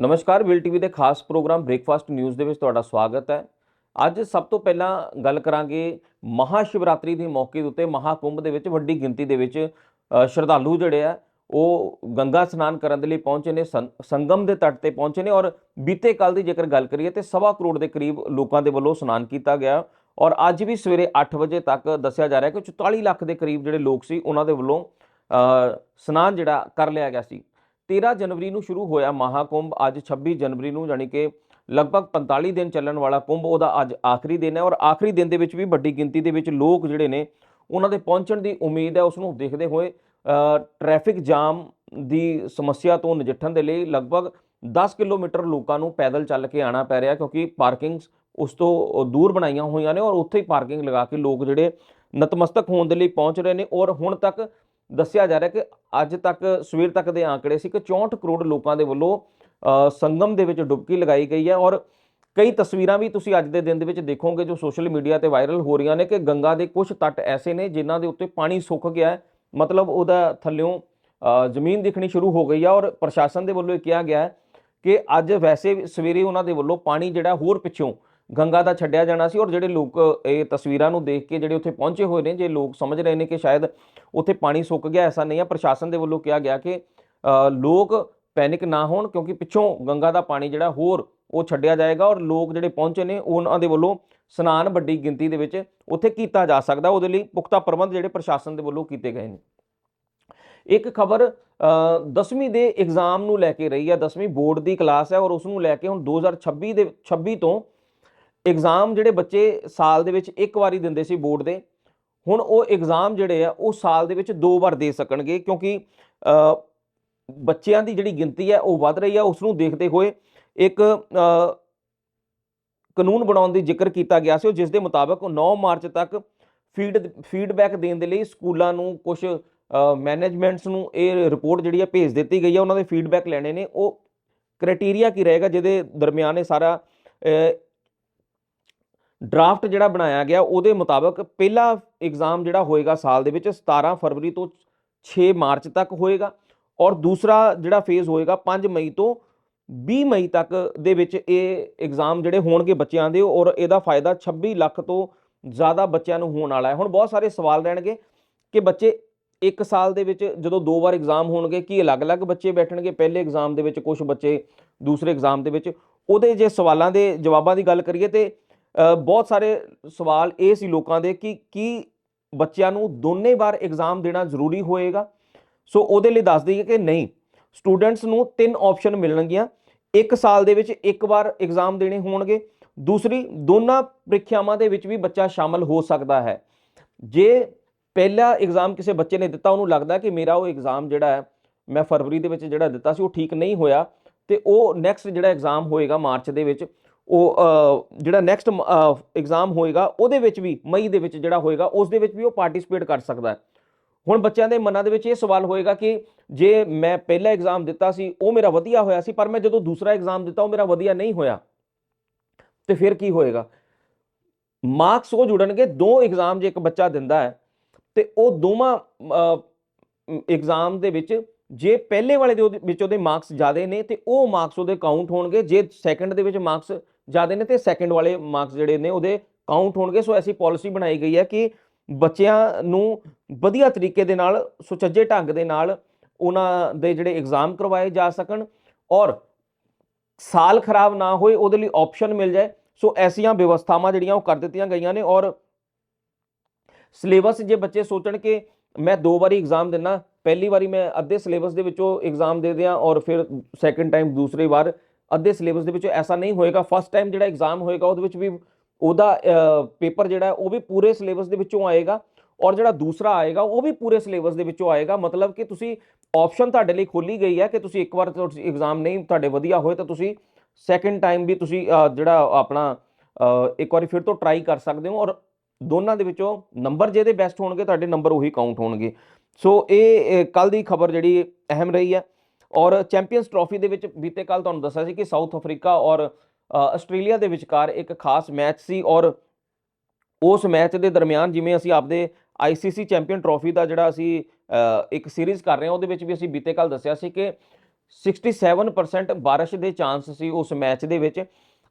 ਨਮਸਕਾਰ, will TV ਦੇ ਖਾਸ ਪ੍ਰੋਗਰਾਮ ਬ੍ਰੇਕਫਾਸਟ ਨਿਊਜ਼ ਦੇ ਵਿੱਚ ਤੁਹਾਡਾ ਸਵਾਗਤ ਹੈ। ਅੱਜ ਸਭ ਤੋਂ ਪਹਿਲਾਂ ਗੱਲ ਕਰਾਂਗੇ ਮਹਾ ਸ਼ਿਵਰਾਤਰੀ ਦੇ ਮੌਕੇ ਦੇ ਉੱਤੇ ਮਹਾਕੁੰਭ ਦੇ ਵਿੱਚ ਵੱਡੀ ਗਿਣਤੀ ਦੇ ਵਿੱਚ ਸ਼ਰਧਾਲੂ ਜਿਹੜੇ ਆ, ਉਹ ਗੰਗਾ ਸਨਾਨ ਕਰਨ ਦੇ ਲਈ ਪਹੁੰਚੇ ਨੇ ਸੰਗਮ ਦੇ ਤੱਟ ਤੇ ਪਹੁੰਚੇ ਨੇ ਔਰ ਬੀਤੇ ਕੱਲ ਦੀ ਜੇਕਰ ਗੱਲ ਕਰੀਏ ਤੇ ਸਵਾ ਕਰੋੜ ਦੇ ਕਰੀਬ ਲੋਕਾਂ ਦੇ ਵੱਲੋਂ ਸਨਾਨ ਕੀਤਾ ਗਿਆ ਔਰ ਅੱਜ ਵੀ ਸਵੇਰੇ 8 ਵਜੇ ਤੱਕ ਦੱਸਿਆ ਜਾ ਰਿਹਾ ਕਿ 44 ਲੱਖ ਦੇ ਕਰੀਬ ਜਿਹੜੇ ਲੋਕ ਸੀ ਉਹਨਾਂ ਦੇ ਵੱਲੋਂ ਸਨਾਨ ਜਿਹੜਾ ਕਰ ਲਿਆ ਗਿਆ ਸੀ। 13 ਜਨਵਰੀ ਨੂੰ ਸ਼ੁਰੂ ਹੋਇਆ ਮਹਾਕੁੰਭ। ਅੱਜ 26 ਜਨਵਰੀ ਨੂੰ ਯਾਨੀ ਕਿ ਲਗਭਗ 45 ਦਿਨ ਚੱਲਣ ਵਾਲਾ ਕੁੰਭ ਉਹਦਾ ਅੱਜ ਆਖਰੀ ਦਿਨ ਹੈ ਔਰ ਆਖਰੀ ਦਿਨ ਦੇ ਵਿੱਚ ਵੀ ਵੱਡੀ ਗਿਣਤੀ ਦੇ ਵਿੱਚ ਲੋਕ ਜਿਹੜੇ ਨੇ ਉਹਨਾਂ ਦੇ ਪਹੁੰਚਣ ਦੀ ਉਮੀਦ ਹੈ। ਉਸ ਨੂੰ ਦੇਖਦੇ ਹੋਏ ਅ, ਟ੍ਰੈਫਿਕ ਜਾਮ ਦੀ ਸਮੱਸਿਆ ਤੋਂ ਨਜਿੱਠਣ ਦੇ ਲਈ ਲਗਭਗ 10 ਕਿਲੋਮੀਟਰ ਲੋਕਾਂ ਨੂੰ ਪੈਦਲ ਚੱਲ ਕੇ ਆਣਾ ਪੈ ਰਿਹਾ ਕਿਉਂਕਿ ਪਾਰਕਿੰਗਸ ਉਸ ਤੋਂ ਦੂਰ ਬਣਾਈਆਂ ਹੋਈਆਂ ਨੇ ਔਰ ਉੱਥੇ ਹੀ ਪਾਰਕਿੰਗ ਲਗਾ ਕੇ ਲੋਕ ਜਿਹੜੇ ਨਤਮਸਤਕ ਹੋਣ ਦੇ ਲਈ ਪਹੁੰਚ ਰਹੇ ਨੇ ਔਰ ਹੁਣ ਤੱਕ ਦੱਸਿਆ ਜਾ ਰਿਹਾ ਕਿ ਅੱਜ ਤੱਕ, ਸਵੇਰ ਤੱਕ ਦੇ ਆંકੜੇ ਸੀ ਕਿ 64 ਕਰੋੜ ਲੋਕਾਂ ਦੇ ਵੱਲੋਂ ਸੰਗਮ ਦੇ ਵਿੱਚ ਡੁਬਕੀ ਲਗਾਈ ਗਈ ਹੈ ਔਰ ਕਈ ਤਸਵੀਰਾਂ ਵੀ ਤੁਸੀਂ ਅੱਜ ਦੇ ਦਿਨ ਦੇ ਵਿੱਚ ਦੇਖੋਗੇ ਜੋ ਸੋਸ਼ਲ ਮੀਡੀਆ ਤੇ ਵਾਇਰਲ ਹੋ ਰਹੀਆਂ ਨੇ ਕਿ ਗੰਗਾ ਦੇ ਕੁਝ ਤੱਟ ਐਸੇ ਨੇ ਜਿਨ੍ਹਾਂ ਦੇ ਉੱਤੇ ਪਾਣੀ ਸੁੱਕ ਗਿਆ ਹੈ। ਮਤਲਬ ਉਹਦਾ ਥੱਲਿਓਂ ਜ਼ਮੀਨ ਦਿਖਣੀ ਸ਼ੁਰੂ ਹੋ ਗਈ ਹੈ ਔਰ ਪ੍ਰਸ਼ਾਸਨ ਦੇ ਵੱਲੋਂ ਇਹ ਕਿਹਾ ਗਿਆ ਹੈ ਕਿ ਅੱਜ ਵੈਸੇ ਸਵੇਰੇ ਉਹਨਾਂ ਦੇ ਵੱਲੋਂ ਪਾਣੀ ਜਿਹੜਾ ਹੋਰ ਪਿੱਛੋਂ ਗੰਗਾ ਦਾ ਛੱਡਿਆ ਜਾਣਾ ਸੀ ਔਰ ਜਿਹੜੇ ਲੋਕ, ਇਹ ਤਸਵੀਰਾਂ ਨੂੰ ਦੇਖ ਕੇ ਜਿਹੜੇ ਉੱਥੇ ਪਹੁੰਚੇ ਹੋਏ ਨੇ, ਜੇ ਲੋਕ ਸਮਝ ਰਹੇ ਨੇ ਕਿ ਸ਼ਾਇਦ ਉੱਥੇ ਪਾਣੀ ਸੁੱਕ ਗਿਆ, ਐਸਾ ਨਹੀਂ ਹੈ, ਪ੍ਰਸ਼ਾਸਨ ਦੇ ਵੱਲੋਂ ਕਿਹਾ ਗਿਆ ਕਿ ਲੋਕ ਪੈਨਿਕ ਨਾ ਹੋਣ ਕਿਉਂਕਿ ਪਿੱਛੋਂ ਗੰਗਾ ਦਾ ਪਾਣੀ ਜਿਹੜਾ ਹੋਰ ਉਹ ਛੱਡਿਆ ਜਾਏਗਾ ਔਰ ਲੋਕ ਜਿਹੜੇ ਪਹੁੰਚੇ ਨੇ, ਉਹਨਾਂ ਦੇ ਵੱਲੋਂ ਸਨਾਨ ਵੱਡੀ ਗਿਣਤੀ ਦੇ ਵਿੱਚ ਉੱਥੇ ਕੀਤਾ ਜਾ ਸਕਦਾ, ਉਹਦੇ ਲਈ ਪੁਖਤਾ ਪ੍ਰਬੰਧ ਜਿਹੜੇ ਪ੍ਰਸ਼ਾਸਨ ਦੇ ਵੱਲੋਂ ਕੀਤੇ ਗਏ ਨੇ। ਇੱਕ ਖਬਰ 10ਵੀਂ ਦੇ ਐਗਜ਼ਾਮ ਨੂੰ ਲੈ ਕੇ ਰਹੀ ਹੈ 10ਵੀਂ ਬੋਰਡ ਦੀ ਕਲਾਸ ਹੈ ਔਰ ਉਸ ਨੂੰ ਲੈ ਕੇ ਹੁਣ 2026 ਦੇ 26 ਤੋਂ ਐਗਜ਼ਾਮ ਜਿਹੜੇ ਬੱਚੇ ਸਾਲ ਦੇ ਵਿੱਚ ਇੱਕ ਵਾਰੀ ਦਿੰਦੇ ਸੀ ਬੋਰਡ ਦੇ, ਹੁਣ ਉਹ ਐਗਜ਼ਾਮ ਜਿਹੜੇ ਆ, ਉਹ ਸਾਲ ਦੇ ਵਿੱਚ ਦੋ ਵਾਰ ਦੇ ਸਕਣਗੇ ਕਿਉਂਕਿ ਬੱਚਿਆਂ ਦੀ ਜਿਹੜੀ ਗਿਣਤੀ ਹੈ ਉਹ ਵੱਧ ਰਹੀ ਹੈ ਉਸ ਨੂੰ ਦੇਖਦੇ ਹੋਏ ਇੱਕ ਕਾਨੂੰਨ ਬਣਾਉਣ ਦੀ ਜ਼ਿਕਰ ਕੀਤਾ ਗਿਆ ਸੀ, ਉਹ ਜਿਸ ਦੇ ਮੁਤਾਬਕ 9 ਮਾਰਚ ਤੱਕ ਫੀਡ, ਫੀਡਬੈਕ ਦੇਣ ਦੇ ਲਈ ਸਕੂਲਾਂ ਨੂੰ ਕੁਝ ਮੈਨੇਜਮੈਂਟਸ ਨੂੰ ਇਹ ਰਿਪੋਰਟ ਜਿਹੜੀ ਹੈ ਭੇਜ ਦਿੱਤੀ ਗਈ ਹੈ ਉਹਨਾਂ ਦੇ ਫੀਡਬੈਕ ਲੈਣੇ ਨੇ, ਉਹ ਕ੍ਰਾਈਟੇਰੀਆ ਕੀ ਰਹੇਗਾ ਜਿਹਦੇ ਦਰਮਿਆਨ ਇਹ ਸਾਰਾ ਡਰਾਫਟ ਜਿਹੜਾ ਬਣਾਇਆ ਗਿਆ, ਉਹਦੇ ਮੁਤਾਬਕ ਪਹਿਲਾ ਐਗਜ਼ਾਮ ਜਿਹੜਾ ਹੋਏਗਾ ਸਾਲ ਦੇ ਵਿੱਚ 17 ਫਰਵਰੀ ਤੋਂ 6 ਮਾਰਚ ਤੱਕ ਹੋਏਗਾ ਔਰ ਦੂਸਰਾ ਜਿਹੜਾ ਫੇਜ਼ ਹੋਏਗਾ 5 ਮਈ ਤੋਂ 20 ਮਈ ਤੱਕ ਦੇ ਵਿੱਚ ਇਹ ਐਗਜ਼ਾਮ ਜਿਹੜੇ ਹੋਣਗੇ ਬੱਚਿਆਂ ਦੇ ਔਰ ਇਹਦਾ ਫਾਇਦਾ 26 ਲੱਖ ਤੋਂ ਜ਼ਿਆਦਾ ਬੱਚਿਆਂ ਨੂੰ ਹੋਣ ਵਾਲਾ ਹੈ। ਹੁਣ ਬਹੁਤ ਸਾਰੇ ਸਵਾਲ ਰਹਿਣਗੇ ਕਿ ਬੱਚੇ ਇੱਕ ਸਾਲ ਦੇ ਵਿੱਚ ਜਦੋਂ ਦੋ ਵਾਰ ਐਗਜ਼ਾਮ ਹੋਣਗੇ, ਕੀ ਅਲੱਗ-ਅਲੱਗ ਬੱਚੇ ਬੈਠਣਗੇ? ਪਹਿਲੇ ਐਗਜ਼ਾਮ ਦੇ ਵਿੱਚ ਕੁਝ ਬੱਚੇ, ਦੂਸਰੇ ਐਗਜ਼ਾਮ ਦੇ ਵਿੱਚ। ਉਹਦੇ ਜੇ ਸਵਾਲਾਂ ਦੇ ਜਵਾਬਾਂ ਦੀ ਗੱਲ ਕਰੀਏ ਤੇ ਬਹੁਤ ਸਾਰੇ ਸਵਾਲ ਇਹ ਸੀ ਲੋਕਾਂ ਦੇ ਕਿ ਕੀ ਬੱਚਿਆਂ ਨੂੰ ਦੋਨੇ ਵਾਰ ਐਗਜ਼ਾਮ ਦੇਣਾ ਜ਼ਰੂਰੀ ਹੋਏਗਾ? ਸੋ ਉਹਦੇ ਲਈ ਦੱਸ ਦਈਏ ਕਿ ਨਹੀਂ ਸਟੂਡੈਂਟਸ ਨੂੰ ਤਿੰਨ ਆਪਸ਼ਨ ਮਿਲਣਗੀਆਂ। ਇੱਕ ਸਾਲ ਦੇ ਵਿੱਚ ਇੱਕ ਵਾਰ ਐਗਜ਼ਾਮ ਦੇਣੇ ਹੋਣਗੇ। ਦੂਸਰੀ, ਦੋਨਾਂ ਪ੍ਰੀਖਿਆਵਾਂ ਦੇ ਵਿੱਚ ਵੀ ਬੱਚਾ ਸ਼ਾਮਲ ਹੋ ਸਕਦਾ ਹੈ। ਜੇ ਪਹਿਲਾ ਐਗਜ਼ਾਮ ਕਿਸੇ ਬੱਚੇ ਨੇ ਦਿੱਤਾ, ਉਹਨੂੰ ਲੱਗਦਾ ਕਿ ਮੇਰਾ ਉਹ ਐਗਜ਼ਾਮ ਜਿਹੜਾ ਹੈ, ਮੈਂ ਫਰਵਰੀ ਦੇ ਵਿੱਚ ਜਿਹੜਾ ਦਿੱਤਾ ਸੀ, ਉਹ ਠੀਕ ਨਹੀਂ ਹੋਇਆ ਤੇ ਉਹ ਨੈਕਸਟ ਜਿਹੜਾ ਐਗਜ਼ਾਮ ਹੋਏਗਾ ਮਾਰਚ ਦੇ ਵਿੱਚ ਉਹ ਜਿਹੜਾ ਨੈਕਸਟ ਐਗਜ਼ਾਮ ਹੋਏਗਾ, ਉਹਦੇ ਵਿੱਚ ਵੀ, ਮਈ ਦੇ ਵਿੱਚ ਜਿਹੜਾ ਹੋਏਗਾ, ਉਸ ਦੇ ਵਿੱਚ ਵੀ ਉਹ ਪਾਰਟਿਸਿਪੇਟ ਕਰ ਸਕਦਾ ਹੈ। ਹੁਣ ਬੱਚਿਆਂ ਦੇ ਮਨਾਂ ਦੇ ਵਿੱਚ ਇਹ ਸਵਾਲ ਹੋਏਗਾ ਕਿ ਜੇ ਮੈਂ ਪਹਿਲਾ ਐਗਜ਼ਾਮ ਦਿੱਤਾ ਸੀ, ਉਹ ਮੇਰਾ ਵਧੀਆ ਹੋਇਆ ਸੀ, ਪਰ ਮੈਂ ਜਦੋਂ ਦੂਸਰਾ ਐਗਜ਼ਾਮ ਦਿੱਤਾ, ਉਹ ਮੇਰਾ ਵਧੀਆ ਨਹੀਂ ਹੋਇਆ, ਤੇ ਫਿਰ ਕੀ ਹੋਏਗਾ? ਮਾਰਕਸ ਉਹ ਜੁੜਨਗੇ, ਦੋ ਐਗਜ਼ਾਮ ਜੇ ਇੱਕ ਬੱਚਾ ਦਿੰਦਾ ਹੈ, ਤੇ ਉਹ ਦੋਵਾਂ ਐਗਜ਼ਾਮ ਦੇ ਵਿੱਚ ਜੇ ਪਹਿਲੇ ਵਾਲੇ ਦੇ ਉਹਦੇ ਵਿੱਚ ਉਹਦੇ ਮਾਰਕਸ ਜ਼ਿਆਦੇ ਨੇ, ਤੇ ਉਹ ਮਾਰਕਸ ਉਹਦੇ ਕਾਊਂਟ ਹੋਣਗੇ, ਜੇ ਸੈਕੰਡ ਦੇ ਵਿੱਚ ਮਾਰਕਸ ਜ਼ਿਆਦੇ ਨੇ ਤੇ ਸੈਕੰਡ ਵਾਲੇ ਮਾਰਕਸ ਜਿਹੜੇ ਨੇ ਉਹਦੇ ਕਾਊਂਟ ਹੋਣਗੇ। ਸੋ ਐਸੀ ਪਾਲਿਸੀ ਬਣਾਈ ਗਈ ਹੈ ਕਿ ਬੱਚਿਆਂ ਨੂੰ ਵਧੀਆ ਤਰੀਕੇ ਦੇ ਨਾਲ, ਸੁਚੱਜੇ ਢੰਗ ਦੇ ਨਾਲ ਉਹਨਾਂ ਦੇ ਜਿਹੜੇ ਐਗਜ਼ਾਮ ਕਰਵਾਏ ਜਾ ਸਕਣ ਔਰ ਸਾਲ ਖਰਾਬ ਨਾ ਹੋਏ, ਉਹਦੇ ਲਈ ਆਪਸ਼ਨ ਮਿਲ ਜਾਏ। ਸੋ ਐਸੀਆਂ ਵਿਵਸਥਾਵਾਂ ਜਿਹੜੀਆਂ ਉਹ ਕਰ ਦਿੱਤੀਆਂ ਗਈਆਂ ਨੇ ਔਰ ਸਿਲੇਬਸ ਜੇ ਬੱਚੇ ਸੋਚਣ ਕਿ ਮੈਂ ਦੋ ਵਾਰੀ ਐਗਜ਼ਾਮ ਦੇਣਾ ਪਹਿਲੀ ਵਾਰੀ ਮੈਂ ਅੱਧੇ ਸਿਲੇਬਸ ਦੇ ਵਿੱਚੋਂ ਐਗਜ਼ਾਮ ਦੇ ਦਿਆਂ ਔਰ ਫਿਰ ਸੈਕੰਡ ਟਾਈਮ ਦੂਸਰੀ ਵਾਰ ਅੱਧੇ ਸਿਲੇਬਸ ਦੇ ਵਿੱਚੋਂ ਐਸਾ ਨਹੀਂ ਹੋਏਗਾ ਫਸਟ ਟਾਈਮ ਜਿਹੜਾ ਐਗਜ਼ਾਮ ਹੋਏਗਾ ਉਹਦੇ ਵਿੱਚ ਵੀ ਉਹਦਾ ਪੇਪਰ ਜਿਹੜਾ ਉਹ ਵੀ ਪੂਰੇ ਸਿਲੇਬਸ ਦੇ ਵਿੱਚੋਂ ਆਏਗਾ ਔਰ ਜਿਹੜਾ ਦੂਸਰਾ ਆਏਗਾ ਉਹ ਵੀ ਪੂਰੇ ਸਿਲੇਬਸ ਦੇ ਵਿੱਚੋਂ ਆਏਗਾ, ਮਤਲਬ ਕਿ ਤੁਸੀਂ ਆਪਸ਼ਨ ਤੁਹਾਡੇ ਲਈ ਖੋਲੀ ਗਈ ਹੈ ਕਿ ਤੁਸੀਂ ਇੱਕ ਵਾਰ ਤੁਸੀਂ ਐਗਜ਼ਾਮ ਨਹੀਂ ਤੁਹਾਡੇ ਵਧੀਆ ਹੋਏ ਤਾਂ ਤੁਸੀਂ ਸੈਕੰਡ ਟਾਈਮ ਵੀ ਤੁਸੀਂ ਜਿਹੜਾ ਆਪਣਾ ਇੱਕ ਵਾਰੀ ਫਿਰ ਤੋਂ ਟਰਾਈ ਕਰ ਸਕਦੇ ਹੋ ਔਰ ਦੋਨਾਂ ਦੇ ਵਿੱਚੋਂ ਨੰਬਰ ਜਿਹਦੇ ਬੈਸਟ ਹੋਣਗੇ, ਤੁਹਾਡੇ ਨੰਬਰ ਉਹੀ ਕਾਊਂਟ ਹੋਣਗੇ। ਸੋ ਇਹ ਕੱਲ ਦੀ ਖਬਰ ਜਿਹੜੀ ਅਹਿਮ ਰਹੀ ਹੈ। ਔਰ ਚੈਂਪੀਅਨਸ ਟਰੋਫੀ ਦੇ ਵਿੱਚ ਬੀਤੇ ਕੱਲ ਤੁਹਾਨੂੰ ਦੱਸਿਆ ਸੀ ਕਿ ਸਾਊਥ ਅਫਰੀਕਾ ਔਰ ਆਸਟ੍ਰੇਲੀਆ ਦੇ ਵਿਚਕਾਰ ਇੱਕ ਖਾਸ ਮੈਚ ਸੀ ਔਰ ਉਸ ਮੈਚ ਦੇ ਦਰਮਿਆਨ ਜਿਵੇਂ ਅਸੀਂ ਆਪਦੇ ਆਈਸੀਸੀ ਚੈਂਪੀਅਨ ਟਰੋਫੀ ਦਾ ਜਿਹੜਾ ਅਸੀਂ ਇੱਕ ਸੀਰੀਜ਼ ਕਰ ਰਹੇ ਹਾਂ, ਉਹਦੇ ਵਿੱਚ ਵੀ ਅਸੀਂ ਬੀਤੇ ਕੱਲ ਦੱਸਿਆ ਸੀ ਕਿ 67% ਬਾਰਿਸ਼ ਦੇ ਚਾਂਸ ਸੀ ਉਸ ਮੈਚ ਦੇ ਵਿੱਚ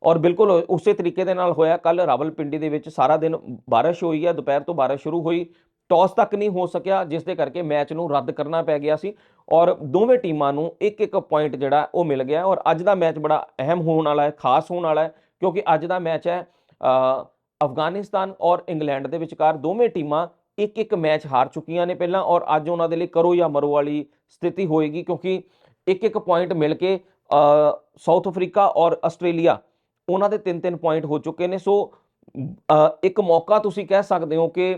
ਔਰ ਬਿਲਕੁਲ ਉਸੇ ਤਰੀਕੇ ਦੇ ਨਾਲ ਹੋਇਆ। ਕੱਲ ਰਾਵਲਪਿੰਡੀ ਦੇ ਵਿੱਚ ਸਾਰਾ ਦਿਨ ਬਾਰਿਸ਼ ਹੋਈ ਹੈ, ਦੁਪਹਿਰ ਤੋਂ ਬਾਰਿਸ਼ ਸ਼ੁਰੂ ਹੋਈ। ਟਾਸ ਤੱਕ ਨਹੀਂ ਹੋ ਸਕਿਆ, ਜਿਸ ਦੇ ਕਰਕੇ ਮੈਚ ਨੂੰ ਰੱਦ ਕਰਨਾ ਪੈ ਗਿਆ ਸੀ ਔਰ ਦੋਵੇਂ ਟੀਮਾਂ ਨੂੰ ਇੱਕ ਇੱਕ ਪੁਆਇੰਟ ਜਿਹੜਾ ਉਹ ਮਿਲ ਗਿਆ ਔਰ ਅੱਜ ਦਾ ਮੈਚ ਬੜਾ ਅਹਿਮ ਹੋਣ ਵਾਲਾ ਹੈ, ਖਾਸ ਹੋਣ ਵਾਲਾ ਹੈ, ਕਿਉਂਕਿ ਅੱਜ ਦਾ ਮੈਚ ਹੈ ਅਫਗਾਨਿਸਤਾਨ ਔਰ ਇੰਗਲੈਂਡ ਦੇ ਵਿਚਕਾਰ ਦੋਵੇਂ ਟੀਮਾਂ ਇੱਕ ਇੱਕ ਮੈਚ ਹਾਰ ਚੁੱਕੀਆਂ ਨੇ ਪਹਿਲਾਂ ਔਰ ਅੱਜ ਉਹਨਾਂ ਦੇ ਲਈ ਕਰੋ ਜਾਂ ਮਰੋ ਵਾਲੀ ਸਥਿਤੀ ਹੋਏਗੀ, ਕਿਉਂਕਿ ਇੱਕ ਇੱਕ ਪੁਆਇੰਟ ਮਿਲ ਕੇ ਸਾਊਥ ਅਫਰੀਕਾ ਔਰ ਆਸਟ੍ਰੇਲੀਆ ਉਹਨਾਂ ਦੇ ਤਿੰਨ ਤਿੰਨ ਪੁਆਇੰਟ ਹੋ ਚੁੱਕੇ ਨੇ, ਸੋ ਇੱਕ ਮੌਕਾ ਤੁਸੀਂ ਕਹਿ ਸਕਦੇ ਹੋ ਕਿ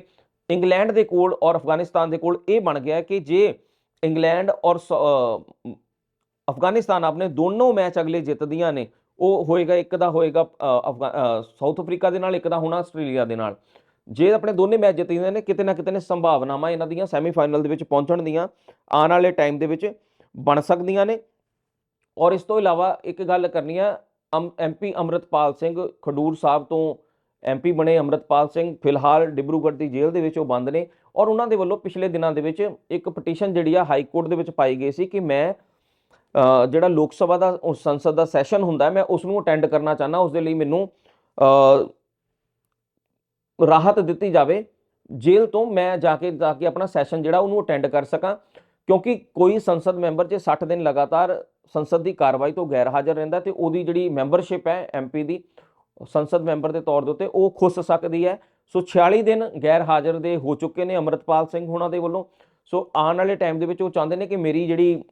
ਇੰਗਲੈਂਡ ਦੇ ਕੋਲ ਔਰ ਅਫਗਾਨਿਸਤਾਨ ਦੇ ਕੋਲ ਇਹ ਬਣ ਗਿਆ ਕਿ ਜੇ ਇੰਗਲੈਂਡ ਔਰ ਸ- ਅਫਗਾਨਿਸਤਾਨ ਆਪਣੇ ਦੋਨੋਂ ਮੈਚ ਅਗਲੇ ਜਿੱਤਦੀਆਂ ਨੇ ਉਹ ਹੋਏਗਾ ਇੱਕ ਦਾ ਹੋਏਗਾ ਅ, ਸਾਊਥ ਅਫਰੀਕਾ ਦੇ ਨਾਲ ਇੱਕ ਦਾ ਹੋਣਾ ਆਸਟ੍ਰੇਲੀਆ ਦੇ ਨਾਲ। ਜੇ ਆਪਣੇ ਦੋਨੇ ਮੈਚ ਜਿੱਤਦੇ ਨੇ ਕਿਤੇ ਨਾ ਕਿਤੇ ਨੇ ਸੰਭਾਵਨਾਵਾਂ ਇਹਨਾਂ ਦੀਆਂ ਸੈਮੀਫਾਈਨਲ ਦੇ ਵਿੱਚ ਪਹੁੰਚਣ ਦੀਆਂ ਆਉਣ ਵਾਲੇ ਟਾਈਮ ਦੇ ਵਿੱਚ ਬਣ ਸਕਦੀਆਂ ਨੇ। ਔਰ ਇਸ ਤੋਂ ਇਲਾਵਾ ਇੱਕ ਗੱਲ ਕਰਨੀ ਆ ਐਮਪੀ ਅੰਮ੍ਰਿਤਪਾਲ ਸਿੰਘ ਖਡੂਰ ਸਾਹਿਬ ਤੋਂ ਐਮਪੀ ਬਣੇ ਅੰਮ੍ਰਿਤਪਾਲ ਸਿੰਘ, ਫਿਲਹਾਲ ਡਿਬਰੂਗੜ੍ਹ ਦੀ ਜੇਲ੍ਹ ਦੇ ਵਿੱਚ ਉਹ ਬੰਦ ਨੇ ਔਰ ਉਹਨਾਂ ਦੇ ਵੱਲੋਂ ਪਿਛਲੇ ਦਿਨਾਂ ਦੇ ਵਿੱਚ ਇੱਕ ਪਟੀਸ਼ਨ ਜਿਹੜੀ ਆ ਹਾਈ ਕੋਰਟ ਦੇ ਵਿੱਚ ਪਾਈ ਗਈ ਸੀ ਕਿ ਮੈਂ ਜਿਹੜਾ ਲੋਕ ਸਭਾ ਦਾ ਸੰਸਦ ਦਾ ਸੈਸ਼ਨ ਹੁੰਦਾ ਮੈਂ ਉਸ ਨੂੰ ਅਟੈਂਡ ਕਰਨਾ ਚਾਹਨਾ ਉਸ ਦੇ ਲਈ ਮੈਨੂੰ ਰਾਹਤ ਦਿੱਤੀ ਜਾਵੇ, ਜੇਲ੍ਹ ਤੋਂ ਮੈਂ ਜਾ ਕੇ ਜਾ ਕੇ ਆਪਣਾ ਸੈਸ਼ਨ ਜਿਹੜਾ ਉਹਨੂੰ ਅਟੈਂਡ ਕਰ ਸਕਾਂ, ਕਿਉਂਕਿ ਕੋਈ ਸੰਸਦ ਮੈਂਬਰ ਜੇ 60 ਦਿਨ ਲਗਾਤਾਰ ਸੰਸਦ ਦੀ ਕਾਰਵਾਈ ਤੋਂ ਗੈਰ ਹਾਜ਼ਰ ਰਹਿੰਦਾ ਤੇ ਉਹਦੀ ਜਿਹੜੀ ਮੈਂਬਰਸ਼ਿਪ ਹੈ ਐਮਪੀ ਦੀ ਸੰਸਦ ਮੈਂਬਰ ਦੇ ਤੌਰ ਦੇ ਉੱਤੇ ਉਹ ਖੁੱਸ ਸਕਦੀ ਹੈ। ਸੋ 46 ਦਿਨ ਗੈਰ ਹਾਜ਼ਰ ਦੇ ਹੋ ਚੁੱਕੇ ਨੇ ਅਮਰਤਪਾਲ ਸਿੰਘ ਹੁਣਾਂ ਦੇ ਵੱਲੋਂ। ਸੋ ਆਉਣ ਵਾਲੇ ਟਾਈਮ ਦੇ ਵਿੱਚ ਉਹ ਚਾਹੁੰਦੇ ਨੇ ਕਿ ਮੇਰੀ ਜਿਹੜੀ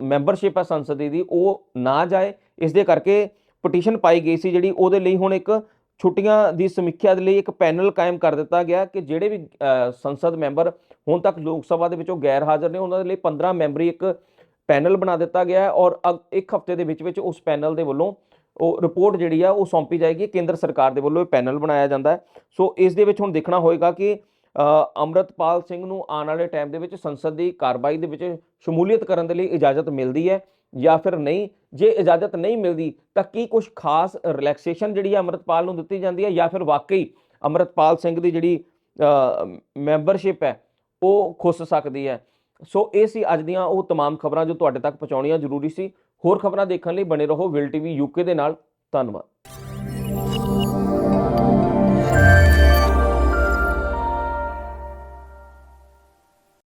ਮੈਂਬਰਸ਼ਿਪ ਹੈ ਸੰਸਦ ਦੀ, ਉਹ ਨਾ ਜਾਏ। ਇਸ ਦੇ ਕਰਕੇ ਪਟੀਸ਼ਨ ਪਾਈ ਗਈ ਸੀ ਜਿਹੜੀ ਉਹਦੇ ਲਈ ਹੁਣ ਇੱਕ ਛੁੱਟੀਆਂ ਦੀ ਸਮੀਖਿਆ ਦੇ ਲਈ ਇੱਕ ਪੈਨਲ ਕਾਇਮ ਕਰ ਦਿੱਤਾ ਗਿਆ ਕਿ ਜਿਹੜੇ ਵੀ ਸੰਸਦ ਮੈਂਬਰ ਹੁਣ ਤੱਕ ਲੋਕ ਸਭਾ ਦੇ ਵਿੱਚੋਂ ਗੈਰ ਹਾਜ਼ਰ ਨੇ, ਉਹਨਾਂ ਦੇ ਲਈ 15 ਮੈਂਬਰੀ ਇੱਕ ਪੈਨਲ ਬਣਾ ਦਿੱਤਾ ਗਿਆ ਹੈ। ਔਰ ਅਗ- ਇੱਕ ਹਫ਼ਤੇ ਦੇ ਵਿੱਚ ਵਿੱਚ ਉਸ ਪੈਨਲ ਦੇ ਵੱਲੋਂ ਉਹ ਰਿਪੋਰਟ ਜਿਹੜੀ ਆ ਉਹ ਸੌਂਪੀ ਜਾਏਗੀ ਕੇਂਦਰ ਸਰਕਾਰ ਦੇ ਵੱਲੋਂ ਇਹ ਪੈਨਲ ਬਣਾਇਆ ਜਾਂਦਾ ਹੈ ਸੋ ਇਸ ਦੇ ਵਿੱਚ ਹੁਣ ਦੇਖਣਾ ਹੋਏਗਾ ਕਿ ਅ, ਅੰਮ੍ਰਿਤਪਾਲ ਸਿੰਘ ਨੂੰ ਆਉਣ ਵਾਲੇ ਟਾਈਮ ਦੇ ਵਿੱਚ ਸੰਸਦ ਦੀ ਕਾਰਵਾਈ ਦੇ ਵਿੱਚ ਸ਼ਮੂਲੀਅਤ ਕਰਨ ਦੇ ਲਈ ਇਜਾਜ਼ਤ ਮਿਲਦੀ ਹੈ ਜਾਂ ਫਿਰ ਨਹੀਂ ਜੇ ਇਜਾਜ਼ਤ ਨਹੀਂ ਮਿਲਦੀ ਤਾਂ ਕੀ ਕੁਝ ਖਾਸ ਰਿਲੈਕਸੇਸ਼ਨ ਜਿਹੜੀ ਹੈ ਅੰਮ੍ਰਿਤਪਾਲ ਨੂੰ ਦਿੱਤੀ ਜਾਂਦੀ ਹੈ ਜਾਂ ਫਿਰ ਵਾਕਈ ਅੰਮ੍ਰਿਤਪਾਲ ਸਿੰਘ ਦੀ ਜਿਹੜੀ ਮੈਂਬਰਸ਼ਿਪ ਹੈ ਉਹ ਖੁੱਸ ਸਕਦੀ ਹੈ ਸੋ ਇਹ ਸੀ ਅੱਜ ਦੀਆਂ ਉਹ तमाम ਖਬਰਾਂ ਜੋ ਤੁਹਾਡੇ ਤੱਕ ਪਹੁੰਚਾਉਣੀਆਂ ਜ਼ਰੂਰੀ ਸੀ ਹੋਰ ਖਬਰਾਂ ਦੇਖਣ ਲਈ ਬਣੇ ਰਹੋ ਵਿਲ ਟੀਵੀ ਯੂਕੇ ਦੇ ਨਾਲ। ਧੰਨਵਾਦ।